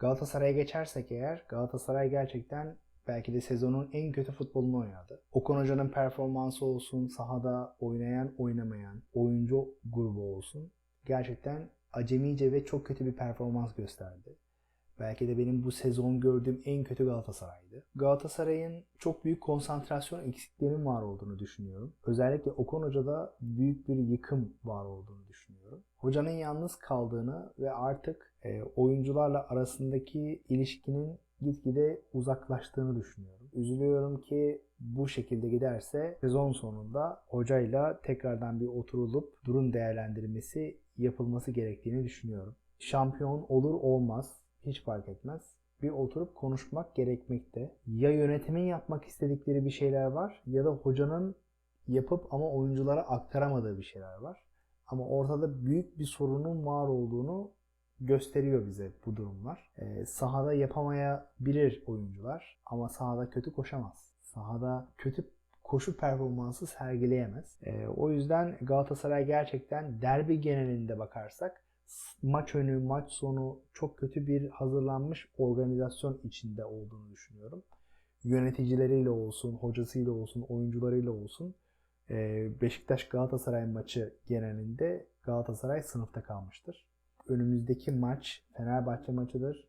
Galatasaray'a geçersek eğer Galatasaray gerçekten belki de sezonun en kötü futbolunu oynadı. Okan Hoca'nın performansı olsun, sahada oynayan oynamayan oyuncu grubu olsun gerçekten acemice ve çok kötü bir performans gösterdi. Belki de benim bu sezon gördüğüm en kötü Galatasaray'dı. Galatasaray'ın çok büyük konsantrasyon eksikliğinin var olduğunu düşünüyorum. Özellikle Okan Hoca'da büyük bir yıkım var olduğunu düşünüyorum. Hocanın yalnız kaldığını ve artık e, oyuncularla arasındaki ilişkinin gitgide uzaklaştığını düşünüyorum. Üzülüyorum ki bu şekilde giderse sezon sonunda hocayla tekrardan bir oturulup durum değerlendirmesi yapılması gerektiğini düşünüyorum. Şampiyon olur olmaz hiç fark etmez. Bir oturup konuşmak gerekmekte. Ya yönetimin yapmak istedikleri bir şeyler var ya da hocanın yapıp ama oyunculara aktaramadığı bir şeyler var. Ama ortada büyük bir sorunun var olduğunu gösteriyor bize bu durumlar. Ee, sahada yapamayabilir oyuncular ama sahada kötü koşamaz. Sahada kötü koşu performansı sergileyemez. Ee, o yüzden Galatasaray gerçekten derbi genelinde bakarsak maç önü, maç sonu çok kötü bir hazırlanmış organizasyon içinde olduğunu düşünüyorum. Yöneticileriyle olsun, hocasıyla olsun, oyuncularıyla olsun ee, Beşiktaş Galatasaray maçı genelinde Galatasaray sınıfta kalmıştır. Önümüzdeki maç Fenerbahçe maçıdır.